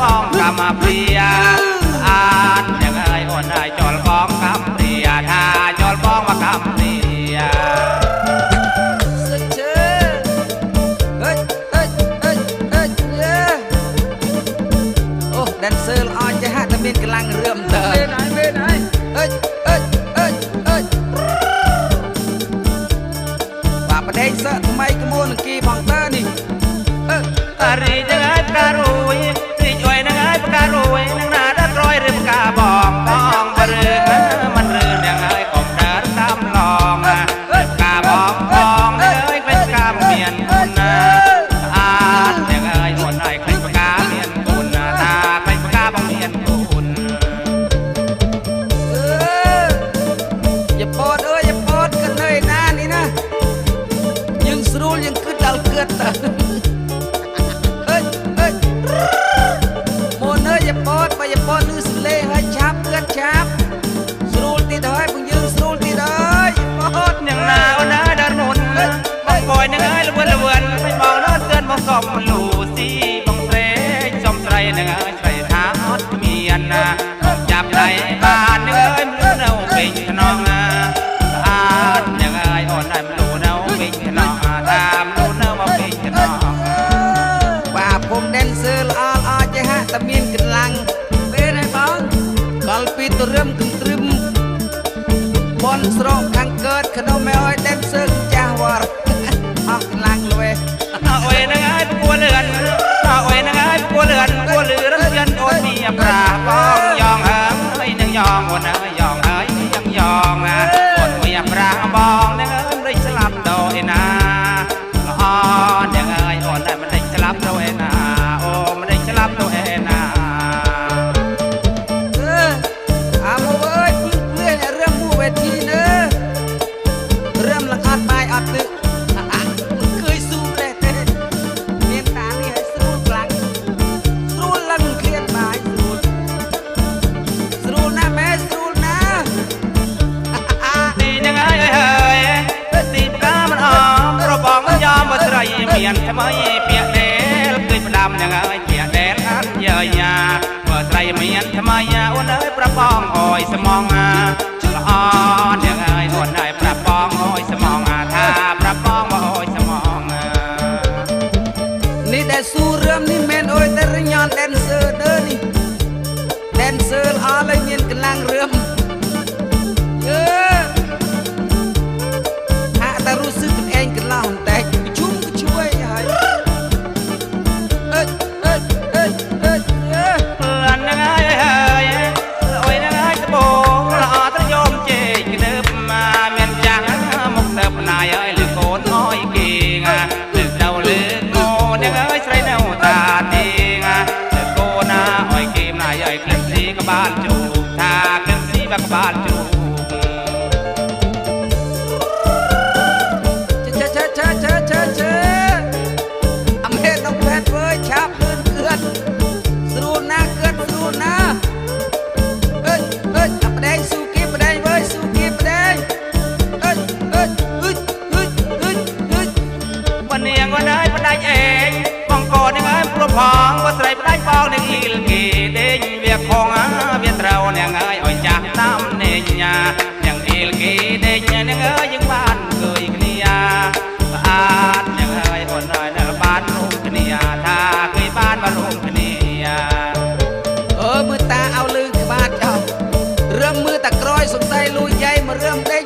กองกำเปรียอ่านยังไงอ่อนได้จอลกองกำเปรียถ้าจอลกองว่ากำเปรียแดนเซอร์อ้อยจะหาตะเมนกำลังเริ่มเดินเมนไหนเมไหนเฮ้ย มียนอาดแม่เอ้ยหมดไอ้ใครประกาเมียนบุญตาใครประกาบ่เมียนบุญเอออย่าปอดเอ้ยอย่ปอดกันเลยนานี่นะยังสรุลยังคือดาวเกิดตาเอ้ยเอ้ยโมนเอ้ยอย่ปอดไปอย่าปอดลือเลให้ชับเกิดชับ បងកំលូស៊ីបងស្រេកសំស្រីនឹងហើយស្រីថាអត់គ្មានណាចាប់ដៃបាននឹងហើយមនុស្សនៅពេញខ្នងណាស្អាតនឹងហើយអូនហើយមនុស្សនៅពេញខ្នងតាមមនុស្សនៅមកពេញខ្នងបាទពុំដេនសើល្អល្អចេះហាក់តែមានកម្លាំងពេលហើយបងកលពីទរឹមកន្ទ្រឹមបនស្រកខាងកើតក្នុងម៉ែអើយដេនសើ and I. រីមានថ្មីពាក្យដែលគឺផ្ដាំនឹងហើយពាក្យដែលអត់យើយ៉ាបើស្រីមានថ្មីអូនអើយប្របងអើយស្មងអាល្អនឹងហើយអូនអើយប្របងអើយស្មងអាថាប្របងមកអើយស្មងអានេះដែលស៊ូរឿមនេះមិនអើយតែរញ៉ាន dancer ដឺនេះ dancer ល្អហើយមានកម្លាំងរឿម ทั้งบ้านจูเชเชเชเชเชเชอเมรต้องแพทเว้ยชาบลื่นเกือนสู้นะเกือนสู้นะเอ้ยเอ้ยอับแดงสู้กีบแดงเว้ยสู้กีบแดงเอ้ยเอ้ยฮึดฮึดฮึดฮึดวันเนียงวันได้วันได้เองมองก่อนได้ไหมปลวกพองว่าใส่วันได้ฟองในอิล ใส่ลุยใหญ่มาเริ่มได้